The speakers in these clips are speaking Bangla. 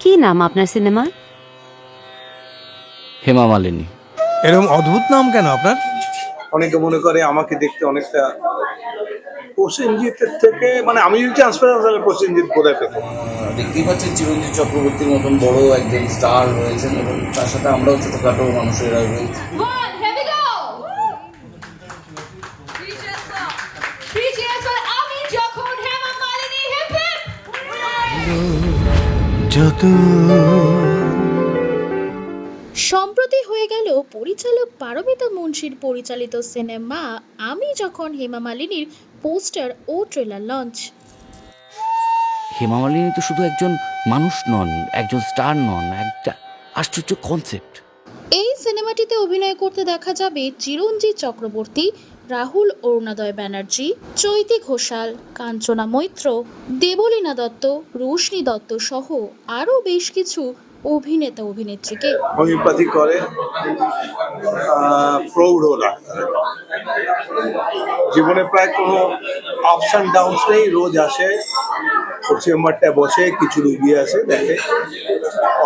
কি নাম আপনার সিনেমার হেমা মালিনী। এরকম অদ্ভুত নাম কেন আপনার? অনেকে মনে করে আমাকে দেখতে অনেকটা প্রসেনজিতের থেকে মানে আমি যদি পেতাম তাহলে প্রসেনজিৎ বোধহয় পেতাম। দেখতেই পাচ্ছেন চিরঞ্জিত চক্রবর্তীর মতন বড় একজন স্টার রয়েছেন এবং তার সাথে আমরাও ছোটখাটো মানুষেরা রয়েছি। আমি যখন হেমা মালিনী hip hip! যত সম্প্রতি হয়ে গেল পরিচালক পারমিতা মুন্সির পরিচালিত সিনেমা আমি যখন হেমা মালিনীর পোস্টার ও ট্রেলার লঞ্চ। হেমা মালিনী তো শুধু একজন মানুষ নন একজন স্টার নন একটা আশ্চর্য কনসেপ্ট এই সিনেমাটিতে অভিনয় করতে দেখা যাবে চিরঞ্জিত চক্রবর্তী রাহুল অরুণোদয় ব্যানার্জি, চৈতি ঘোষাল, কাঞ্চনা মৈত্র, দেবলীনা দত্ত, রোশনি দত্ত সহ আরও বেশ কিছু অভিনেতা অভিনেত্রীকে হোমিওপ্যাথি করে প্রৌঢ় ডাক্তার জীবনে প্রায় কোনো আপস অ্যান্ড ডাউনস নেই, রোজ আসে ওর চেম্বারটায় বসে, কিছু রুগী আসে, দেখে।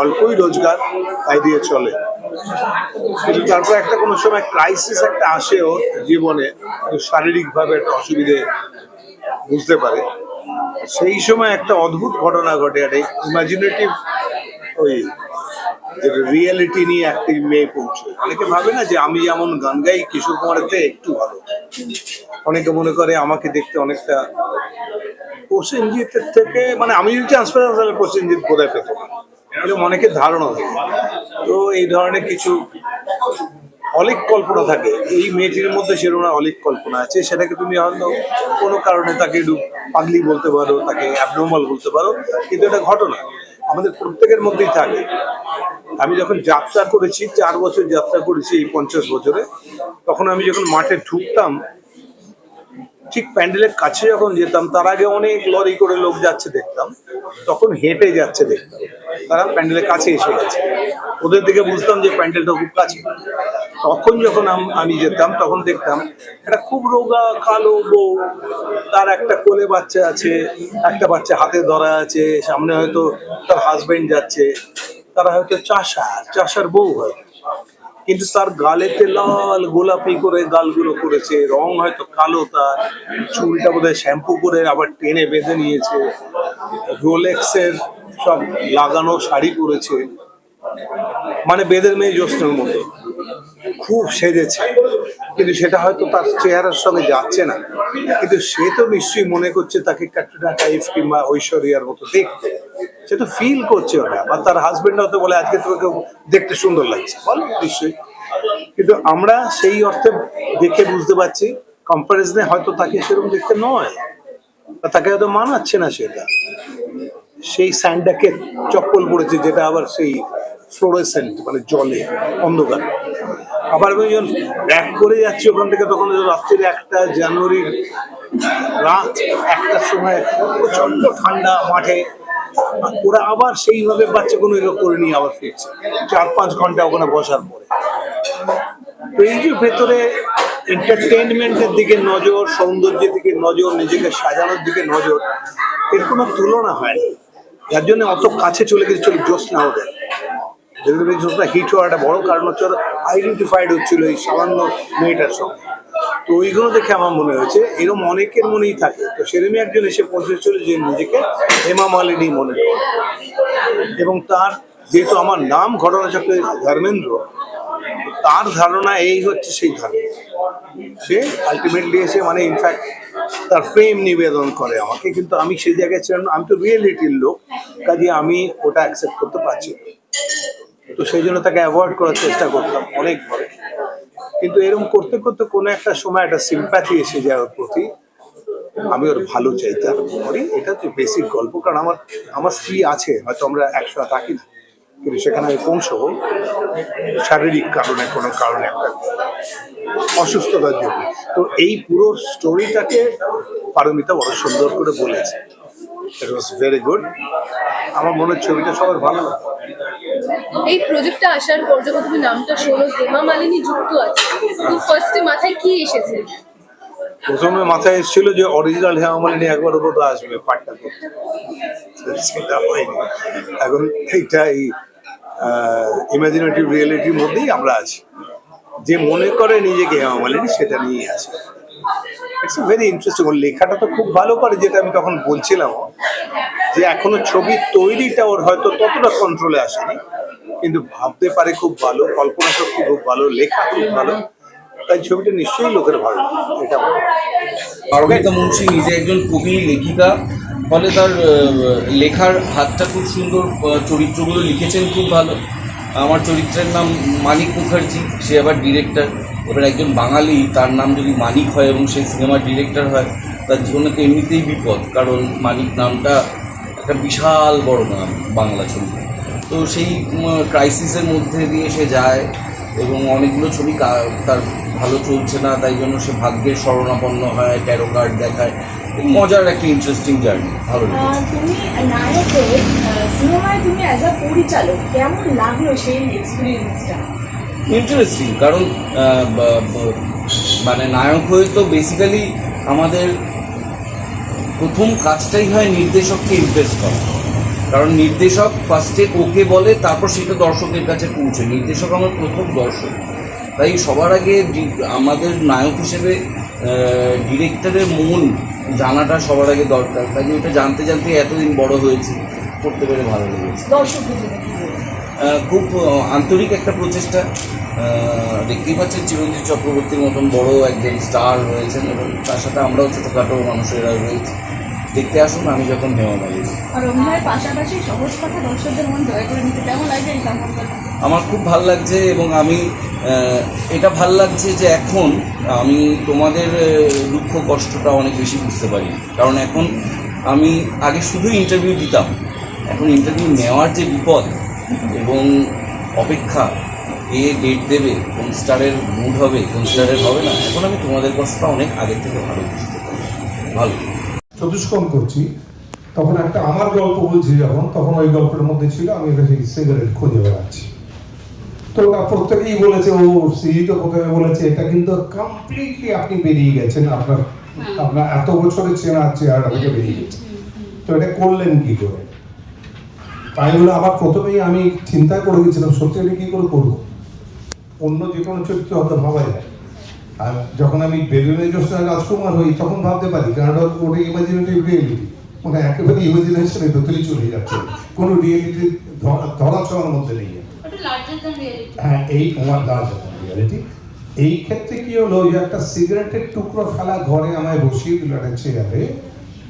অল্পই রোজগার, তাই দিয়ে চলে। কিন্তু তারপর একটা কোনো সময় ক্রাইসিস একটা আসে ওর জীবনে শারীরিকভাবে একটা অসুবিধে বুঝতে পারে। সেই সময় একটা অদ্ভুত ঘটনা ঘটে, একটা ইমাজিনেটিভ ওই রিয়েলিটি নিয়ে একটি মেয়ে পৌঁছে। অনেকে ভাবে না যে আমি যেমন গান গাই, কিশোর কুমারের থেকে একটু ভালো। অনেকে মনে করে আমাকে দেখতে অনেকটা প্রসেনজিতের থেকে মানে আমি যদি চান্স পেতাম তাহলে প্রসেনজিৎ বোধহয় পেত না এরকম অনেকের ধারণা থাকে তো এই ধরনের কিছু অলিক কল্পনা থাকে। এই মেয়েটির মধ্যে সেরকম অলিক কল্পনা আছে। সেটাকে তুমি হয়তো কোনো কারণে তাকে একটু পাগলি বলতে পারো, তাকে অ্যাবনর্মাল বলতে পারো, কিন্তু এটা ঘটনা। আমাদের প্রত্যেকের মধ্যেই থাকে। আমি যখন যাত্রা করেছি, চার বছর যাত্রা করেছি এই পঞ্চাশ বছরে, তখন আমি যখন মাঠে ঢুকতাম ঠিক প্যান্ডেলের কাছে যখন যেতাম, তার আগে অনেক লরি করে লোক যাচ্ছে দেখতাম। তখন হেঁটে যাচ্ছে দেখতাম। তারা প্যান্ডেলের কাছে এসে গেছে। ওদের দিকে বুঝতাম যে প্যান্ডেলটা খুব কাছে। তখন যখন আম- যেতাম, তখন দেখতাম একটা খুব রোগা, কালো বউ, তার একটা কোলে বাচ্চা আছে, একটা বাচ্চা হাতে ধরা আছে, সামনে হয়তো তার হাজবেন্ড যাচ্ছে। তারা হয়তো চাষা চাষার বউ হয়। কিন্তু তার গালেতে লাল গোলাপি করে গালগুলো করেছে, রং হয়তো কালো তার। চুলটা বোধহয় শ্যাম্পু করে আবার টেনে বেঁধে নিয়েছে। রোলেক্সের সব লাগানো শাড়ি পরেছে। মানে বেদের মেয়ে জ্যোৎস্নের মতো। খুব সেজেছে। কিন্তু সেটা হয়তো তার চেহারার সঙ্গে যাচ্ছে না। কিন্তু সে তো নিশ্চয়ই মনে করছে তাকে ক্যাটরিনা কাইফ কিংবা ঐশ্বরিয়ার মতো দেখতে। সে তো ফিল করছে ওটা। বা তার হাজবেন্ড হয়তো বলে, আজকে তোকে দেখতে সুন্দর লাগছে। বলো, নিশ্চয়ই। কিন্তু আমরা সেই অর্থে দেখে বুঝতে পারছি কম্পারিজনে হয়তো তাকে সেরকম দেখতে নয়। বা তাকে হয়তো মানাচ্ছে না সেটা। সেই স্যান্ডাকে চপ্পল পড়েছে, যেটা আবার সেই ফ্লোরেসেন্ট মানে জলে, অন্ধকার। আবার আমি যখন ব্যাক করে যাচ্ছি ওখান থেকে, তখন রাত্রির একটা জানুয়ারির রাত, একটার সময় প্রচণ্ড ঠান্ডা মাঠে। ওরা আবার সেইভাবে বাচ্চা কোনো এগুলো করে নিয়ে আবার ফিরছে। চার পাঁচ ঘণ্টা ওখানে বসার পরে। তো এই যে ভেতরে এন্টারটেনমেন্টের দিকে নজর, সৌন্দর্যের দিকে নজর, নিজেকে সাজানোর দিকে নজর, এর কোনো তুলনা হয় না। যার জন্য অত কাছে চলে গেছে চলে, জ্যোৎস্না ওদের জ্যোৎস্না হিট হওয়ার একটা বড় কারণ হচ্ছে আইডেন্টিফাইড হচ্ছিল এই সামান্য মেয়েটার সঙ্গে। তো ওইগুলো দেখে আমার মনে হয়েছে এরকম অনেকের মনেই থাকে। তো সেরকমই একজন এসে পৌঁছেছিল যে নিজেকে হেমা মালিনী মনে করে। এবং তার যেহেতু আমার নাম ঘটনা ঘটনাচক্রে ধর্মেন্দ্র, তার ধারণা এই হচ্ছে সেই ধারণা সে আলটিমেটলি এসে মানে ইনফ্যাক্ট তার প্রেম নিবেদন করে আমাকে, কিন্তু আমি সেই জায়গায় ছিলাম আমি তো রিয়েলিটির লোক, কাজে আমি ওটা অ্যাকসেপ্ট করতে পারছি। তো সেই জন্য তাকে অ্যাভয়েড করার চেষ্টা করতাম অনেক পরে কিন্তু এরকম করতে করতে কোনো একটা সময় একটা সিম্প্যাথি এসে যায় ওর প্রতি। আমি ওর ভালো চাইতে আরম্ভ করি। এটা হচ্ছে বেসিক গল্প। কারণ আমার আমার স্ত্রী আছে, হয়তো আমরা একসাথে থাকি না। কিন্তু সেখানে আমি পৌঁছবো। শারীরিক কারণে, কোনো কারণে একটা অসুস্থতার জন্য। তো এই পুরো স্টোরিটাকে পারমিতা বড় সুন্দর করে বলেছে। ইট ওয়াজ ভেরি গুড আমার মনে ছবিটা সবার ভালো। লাগে এই প্রজেক্টটা আসার পর যখন তুমি নামটা শোনো, হেমা মালিনী যুক্ত আছে তো ফার্স্টে মাথায় কি এসেছে? প্রথমে মাথায় এসেছিল যে অরিজিনাল হেমা মালিনী একবার বোধ আসবে, পাটটা করতে। সেটা হয়নি। এখন এইটা এই ইমাজিনেটিভ রিয়েলিটির মধ্যেই আমরা আছি। যে মনে করে নিজেকে হেমা মালিনী, সেটা নিয়েই আছে। ইটস ভেরি ইন্টারেস্টিং ওর লেখাটা তো খুব ভালো করে, যেটা আমি তখন বলছিলাম যে এখনও ছবি তৈরিটা ওর হয়তো ততটা কন্ট্রোলে আসেনি। কিন্তু ভাবতে পারে খুব ভালো, কল্পনা শক্তি খুব ভালো, লেখা খুব ভালো, তাই ছবিটা নিশ্চয়ই লোকের ভালো, এটা পারমিতা মুন্সি নিজে একজন কবি, লেখিকা, ফলে তার লেখার হাতটা খুব সুন্দর চরিত্রগুলো লিখেছেন খুব ভালো। আমার চরিত্রের নাম মানিক মুখার্জি, সে আবার ডিরেক্টর। এবার একজন বাঙালি, তার নাম যদি মানিক হয় এবং সে সিনেমার ডিরেক্টর হয়, তার জীবনে তো এমনিতেই বিপদ, কারণ মানিক নামটা একটা বিশাল বড় নাম বাংলা ছবি তো সেই ক্রাইসিসের মধ্যে দিয়ে সে যায় এবং অনেকগুলো ছবি তার ভালো চলছে না তাই জন্য সে ভাগ্যের শরণাপন্ন হয় ট্যারো কার্ড দেখায়। মজার একটা ইন্টারেস্টিং জার্নি ভালো তুমি সিনেমায় তুমি অ্যাজ আ পরিচালক কেমন লাগল সেই এক্সপিরিয়েন্সটা ইন্টারেস্টিং কারণ মানে নায়ক হয়ে তো বেসিক্যালি আমাদের প্রথম কাজটাই হয় নির্দেশককে ইমপ্রেস করা। কারণ নির্দেশক ফার্স্টে ওকে বলে তারপর সেটা দর্শকের কাছে পৌঁছে। নির্দেশক আমার প্রথম দর্শক। তাই সবার আগে আমাদের নায়ক হিসেবে ডিরেক্টরের মন জানাটা সবার আগে দরকার। তাই ওটা জানতে জানতে এতদিন বড় হয়েছে করতে পেরে ভালো লেগেছে। খুব আন্তরিক একটা প্রচেষ্টা। দেখতেই পাচ্ছেন চিরঞ্জিত চক্রবর্তীর মতন বড় একজন স্টার রয়েছেন এবং তার সাথে আমরাও ছোটোখাটো মানুষেরা রয়েছি। দেখতে আসুন আমি যখন হেমা মালিনী আর অভিনয়ের পাশাপাশি সহজ কথা দর্শকদের মন জয় করে নিতে কেমন লাগছে এই আমার খুব ভালো লাগছে এবং আমি এটা ভালো লাগছে যে এখন আমি তোমাদের দুঃখ কষ্টটা অনেক বেশি বুঝতে পারি। কারণ এখন আমি আগে শুধু ইন্টারভিউ দিতাম। এখন ইন্টারভিউ নেওয়ার যে বিপদ এবং অপেক্ষা এ ডেট দেবে কোন স্টারের মুড হবে কোন স্টারের হবে না এখন আমি তোমাদের কষ্টটা অনেক আগের থেকে ভালো বুঝতে পারি ভালো। চতুষ্কোণ করছি তখন একটা আমার গল্প বলছি যখন তখন ওই গল্পের মধ্যে ছিল আমি একটা সেই সিগারেট খুঁজে বেড়াচ্ছি। তো ওরা প্রত্যেকেই বলেছে ও সিহি তো প্রথমে বলেছে এটা কিন্তু কমপ্লিটলি আপনি বেরিয়ে গেছেন আপনার আপনার এত বছরের চেনা চেহারা থেকে বেরিয়ে গেছে। তো এটা করলেন কি করে? তাই বলে আবার প্রথমেই আমি চিন্তা করে গেছিলাম সত্যি এটা কি করে করব? অন্য যে কোনো চরিত্র হয়তো ভাবা যায়। আর যখন আমি বেলুনে জোসনা রাজকুমার হই তখন ভাবতে পারি কারণ ওটা ইমাজিনেটিভ রিয়েলিটি মানে একেবারে ইমাজিনেশনের ভেতরে চলে যাচ্ছে। কোনো রিয়েলিটি ধরা ছোঁয়ার মধ্যে নেই। লার্জার দ্যান হ্যাঁ এই তোমার দাঁড়া রিয়েলিটি এই ক্ষেত্রে কি হলো যে একটা সিগারেটের টুকরো ফেলা ঘরে আমায় বসিয়ে দিল একটা চেয়ারে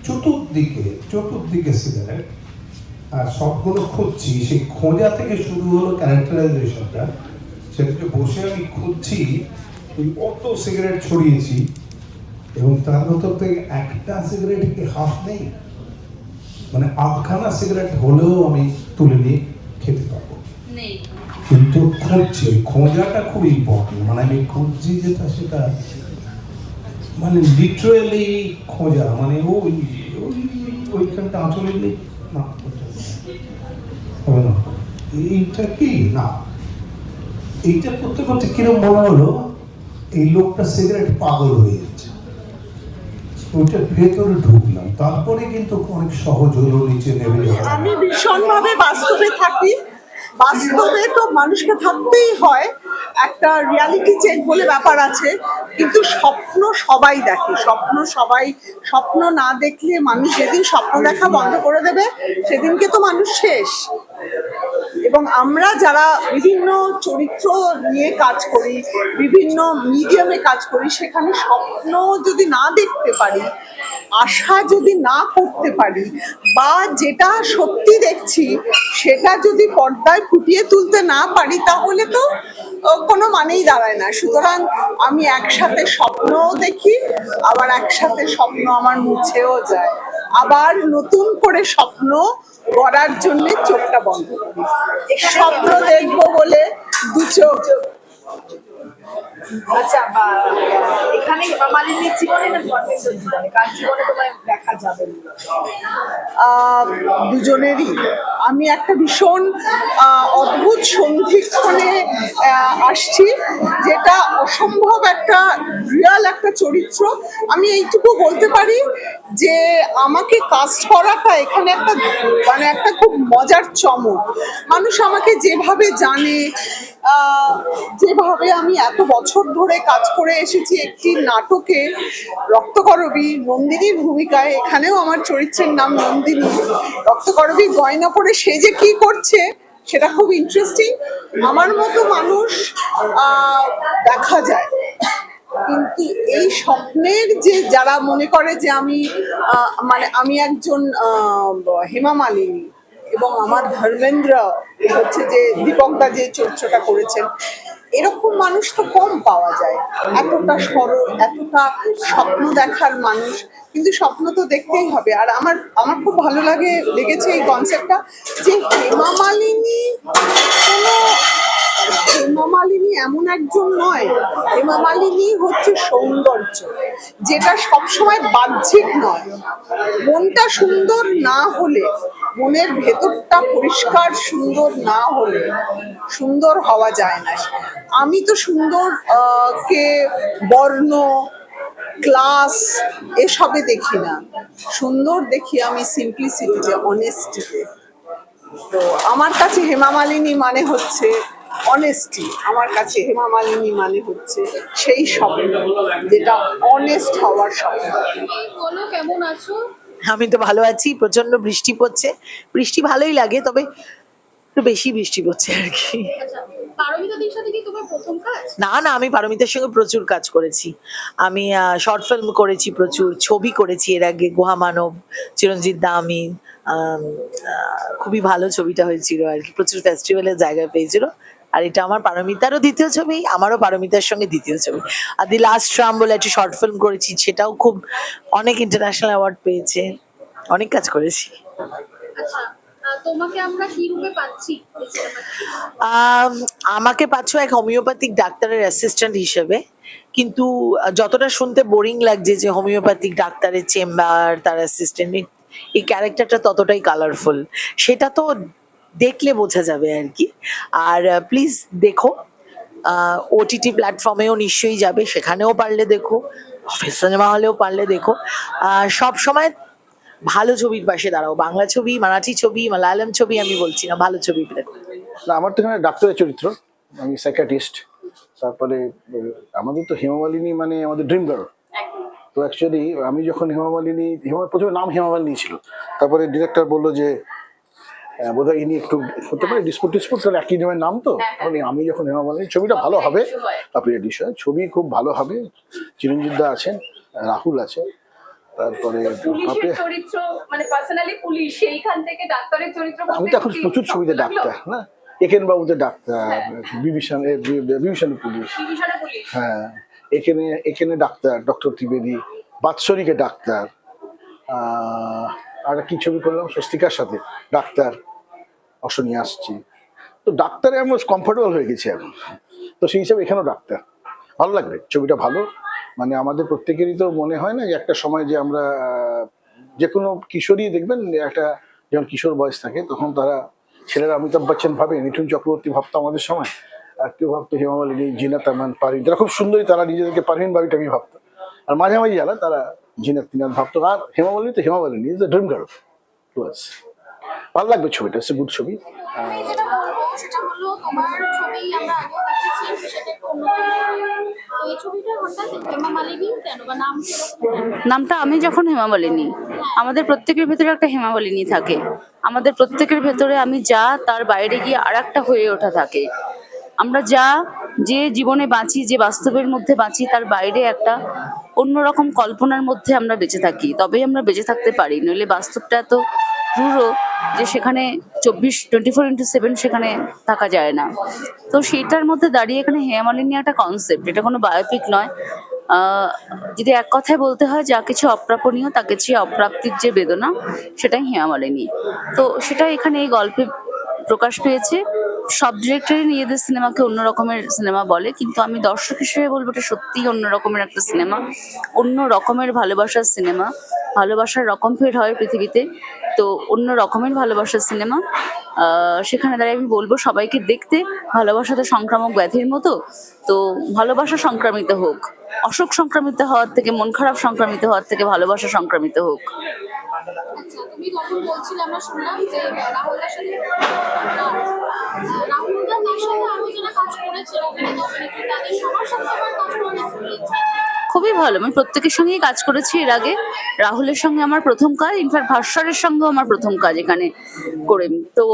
চতুর্দিকে চতুর্দিকে সিগারেট আর সবগুলো খুঁজছি সেই খোঁজা থেকে শুরু হলো ক্যারেক্টারাইজেশনটা সেটা যে বসে আমি খুঁজছি ওই অত সিগারেট ছড়িয়েছি এবং তার ভেতর থেকে একটা সিগারেট কি হাফ নেই? মানে আধখানা সিগারেট হলেও আমি তুলে নিয়ে খেতে পারব। কিন্তু খুঁজছি ওই খোঁজাটা খুব ইম্পর্টেন্ট মানে আমি খুঁজছি যেটা সেটা মানে লিটারেলি খোঁজা মানে ওই ওই- ওইখানটা আঁচলে নেই না। হবে না। এইটা কি? না। এইটা করতে করতে কিরম মনে হলো? এই লোকটা সিগারেট পাগল হয়ে যাচ্ছে। ওইটার ভেতরে ঢুকলাম। তারপরে কিন্তু অনেক সহজ হলো নিচে নেমে আমি ভীষণভাবে বাস্তবে থাকি। বাস্তবে তো মানুষকে থাকতেই হয়। একটা রিয়ালিটি চেক বলে ব্যাপার আছে। কিন্তু স্বপ্ন সবাই দেখে। স্বপ্ন সবাই, স্বপ্ন না দেখলে মানুষ যেদিন স্বপ্ন দেখা বন্ধ করে দেবে, সেদিনকে তো মানুষ শেষ। এবং আমরা যারা বিভিন্ন চরিত্র নিয়ে কাজ করি, বিভিন্ন মিডিয়ামে কাজ করি, সেখানে স্বপ্ন যদি না দেখতে পারি, আশা যদি না করতে পারি, বা যেটা সত্যি দেখছি, সেটা যদি পর্দায় ফুটিয়ে তুলতে না পারি, তাহলে তো কোনো মানেই দাঁড়ায় না। সুতরাং আমি একসাথে স্বপ্নও দেখি, আবার একসাথে স্বপ্ন আমার মুছেও যায়। আবার নতুন করে স্বপ্ন গড়ার জন্য চোখটা বন্ধ করি। স্বপ্ন দেখব বলে দু চোখ। আচ্ছা এখানে মালিনীর জীবনে না জীবনে কার জীবনে তোমায় দেখা যাবে? দুজনেরই। আমি একটা ভীষণ অদ্ভুত সন্ধিক্ষণে আসছি, যেটা অসম্ভব একটা রিয়াল একটা চরিত্র। আমি এইটুকু বলতে পারি যে আমাকে কাস্ট করাটা এখানে একটা মানে একটা খুব মজার চমক। মানুষ আমাকে যেভাবে জানে যেভাবে আমি এত বছর ধরে কাজ করে এসেছি একটি নাটকে। রক্তকরবী নন্দিনীর ভূমিকায়, এখানেও আমার চরিত্রের নাম নন্দিনী। রক্তকরবী গয়না পরে সে যে কি করছে, সেটা খুব ইন্টারেস্টিং আমার মতো মানুষ দেখা যায়। কিন্তু এই স্বপ্নের যে, যারা মনে করে যে আমি মানে আমি একজন হেমা মালিনী এবং আমার ধর্মেন্দ্র হচ্ছে যে দীপকদা যে চরিত্রটা করেছেন এরকম মানুষ তো কম পাওয়া যায়। এতটা সরল, এতটা স্বপ্ন দেখার মানুষ। কিন্তু স্বপ্ন তো দেখতেই হবে। আর আমার আমার খুব ভালো লাগে, লেগেছে এই কনসেপ্টটা যে হেমা মালিনী কোনো হেমা মালিনী এমন একজন নয়। হেমা মালিনী হচ্ছে সৌন্দর্য, যেটা সবসময় বাহ্যিক নয়। মনটা সুন্দর না হলে, মনের ভেতরটা পরিষ্কার সুন্দর না হলে সুন্দর হওয়া যায় না। আমি তো সুন্দর কে বর্ণ, ক্লাস এসবে দেখি না। সুন্দর দেখি আমি সিম্পলিসিটিতে অনেস্টিতে তো আমার কাছে হেমা মালিনী মানে হচ্ছে অনেস্টি আমার কাছে হেমা মালিনী মানে হচ্ছে সেই স্বপ্ন যেটা অনেস্ট হওয়ার স্বপ্ন। বলো কেমন আছো? আমি তো ভালো আছি প্রচণ্ড বৃষ্টি পড়ছে। বৃষ্টি ভালোই লাগে তবে একটু বেশি বৃষ্টি পড়ছে আর কি। আচ্ছা পারমিতাদির সাথে কি তোমার প্রথম কাজ? না না আমি পারমিতার সঙ্গে প্রচুর কাজ করেছি। আমি শর্ট ফিল্ম করেছি প্রচুর ছবি করেছি এর আগে গুহা মানব চিরঞ্জিত দা আমি আহ, খুবই ভালো ছবিটা হয়েছিল আর কি প্রচুর ফেস্টিভ্যালের জায়গা পেয়েছিল। আর এটা আমার পারমিতারও দ্বিতীয় ছবি আমারও পারমিতার সঙ্গে দ্বিতীয় ছবি। আর দি লাস্ট ট্রাম বলে একটা শর্ট ফিল্ম করেছি সেটাও খুব অনেক ইন্টারন্যাশনাল অ্যাওয়ার্ড পেয়েছে অনেক কাজ করেছি। আচ্ছা তোমাকে আমরা কি রূপে পাচ্ছি আমাকে পাচ্ছ এক হোমিওপ্যাথিক ডাক্তারের অ্যাসিস্ট্যান্ট হিসেবে কিন্তু যতটা শুনতে বোরিং লাগছে যে হোমিওপ্যাথিক ডাক্তারের চেম্বার তার অ্যাসিস্ট্যান্ট এই ক্যারেক্টারটা ততটাই কালারফুল সেটা তো দেখলে বোঝা যাবে আর কি। আর প্লিজ দেখো ওটিটি প্ল্যাটফর্মেও নিশ্চয়ই যাবে সেখানেও পারলে দেখো অফিস সিনেমা হলেও পারলে দেখো। সব সময় ভালো ছবির পাশে দাঁড়াও বাংলা ছবি মারাঠি ছবি মালায়ালাম ছবি আমি বলছি না ভালো ছবি দেখো না আমার তো এখানে ডাক্তারের চরিত্র আমি সাইকাটিস্ট তারপরে আমাদের তো হেমামালিনী মানে আমাদের ড্রিম গার্ল তো অ্যাকচুয়ালি আমি যখন হেমামালিনী হেমা প্রথমে নাম হেমামালিনী ছিল তারপরে ডিরেক্টর বলল যে আহ, বোধহয় ইনি একটু হতে পারে ডিসপুট টিসপুট তাহলে একই নামের নাম তো? মানে আমি যখন হেমামালিনী ছবিটা ভালো হবে। পাপিয়া বিষয় ছবি খুব ভালো হবে। চিরঞ্জিত দা আছেন রাহুল আছে। তারপরে চরিত্র মানে পার্সোনালি পুলিশ সেইখান থেকে ডাক্তারের চরিত্র আমি তো এখন প্রচুর ছবিতে ডাক্তার না? একেন বাবুতে ডাক্তার বিভীষণ পুলিশ। হ্যাঁ এখানে এখানে ডাক্তার ডক্টর ত্রিবেদী বাৎসরিকে ডাক্তার। আহ, আর কি ছবি করলাম? স্বস্তিকার সাথে ডাক্তার। অশনি আসছি। তো ডাক্তারে আমরা কমফোর্টেবল হয়ে গেছি এখন। তো সেই হিসাবে এখানেও ডাক্তার। ভালো লাগবে, ছবিটা ভালো। মানে আমাদের প্রত্যেকেরই তো মনে হয় না যে একটা সময় যে আমরা যে কোনো কিশোরই দেখবেন, একটা যখন কিশোর বয়স থাকে, তখন তারা, ছেলেরা অমিতাভ বচ্চন ভাবে মিঠুন চক্রবর্তী ভাবতো আমাদের সময়, আর কেউ ভাবতো হেমা মালিনী, জিনা তামান পারভিন, তারা খুব সুন্দরী, তারা নিজেদেরকে পারভিন আমি ভাবতো আর মাঝামাঝি যারা, তারা জিনাত তিনাত ভাবতো, আর হেমা মালিনী তো Hema Malini is the dream girl ভালো লাগবে ছবিটা ইটস গুড ছবি। আহ, আমি যেটা বলব সেটা হলো তোমার ছবি আমরা আগেও দেখেছি সেটা একটু এই ছবিটা হঠাৎ হেমা মালিনী কেন বা নাম নামটা আমি যখন হেমামালিনী আমাদের প্রত্যেকের ভেতরে একটা হেমামালিনী থাকে। আমাদের প্রত্যেকের ভেতরে আমি যা তার বাইরে গিয়ে আর একটা হয়ে ওঠা থাকে। আমরা যা যে জীবনে বাঁচি যে বাস্তবের মধ্যে বাঁচি তার বাইরে একটা অন্যরকম কল্পনার মধ্যে আমরা বেঁচে থাকি। তবেই আমরা বেঁচে থাকতে পারি নইলে বাস্তবটা এত রূঢ় যে সেখানে চব্বিশ টোয়েন্টি ফোর ইন্টু সেভেন সেখানে থাকা যায় না। তো সেটার মধ্যে দাঁড়িয়ে এখানে হেয়ামালিনী একটা কনসেপ্ট এটা কোনো বায়োপিক নয়। যদি এক কথায় বলতে হয়, যা কিছু অপ্রাপণীয় তা কিছু অপ্রাপ্তির যে বেদনা, সেটাই হেয়ামালিনী। তো সেটা এখানে এই গল্পে প্রকাশ পেয়েছে। সব ডিরেক্টরই নিজেদের সিনেমাকে অন্য রকমের সিনেমা বলে, কিন্তু আমি দর্শক হিসেবে বলব এটা সত্যিই অন্য রকমের একটা সিনেমা অন্য রকমের ভালোবাসার সিনেমা ভালোবাসার রকম ফের হয় পৃথিবীতে, তো অন্য রকমের ভালোবাসার সিনেমা সেখানে দাঁড়িয়ে আমি বলব সবাইকে দেখতে, ভালোবাসা তো সংক্রামক ব্যাধির মতো, তো ভালোবাসা সংক্রামিত হোক, অসুখ সংক্রামিত হওয়ার থেকে, মন খারাপ সংক্রামিত হওয়ার থেকে ভালোবাসা সংক্রামিত হোক। আচ্ছা তুমি কখন বলছিলে আমরা শুনলাম যে রাহুলের সাথে রাহুলদা তার সাথে আরও যারা কাজ করেছে অভিনেতা অভিনেত্রী তাদের সবার সাথে আমার কাজ করার খুবই ভালো আমি প্রত্যেকের সঙ্গেই কাজ করেছি এর আগে। রাহুলের সঙ্গে আমার প্রথম কাজ ইনফ্যাক্ট ভাস্বরের সঙ্গেও আমার প্রথম কাজ এখানে করে। তো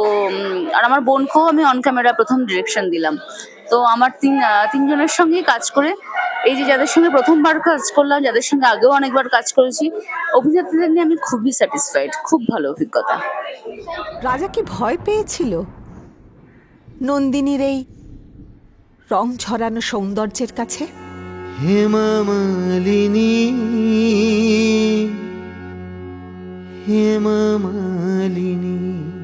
আর আমার বোনকেও আমি অন ক্যামেরা প্রথম ডিরেকশন দিলাম। তো আমার তিন তিনজনের সঙ্গেই কাজ করে। এই যে যাদের সঙ্গে প্রথমবার কাজ করলাম যাদের সঙ্গে আগেও অনেকবার কাজ করেছি অভিনেত্রীদের নিয়ে আমি খুবই স্যাটিসফাইড খুব ভালো অভিজ্ঞতা। রাজা কি ভয় পেয়েছিল? নন্দিনীর এই রং ছড়ানো সৌন্দর্যের কাছে? হেমা মালিনী হেমা মালিনী।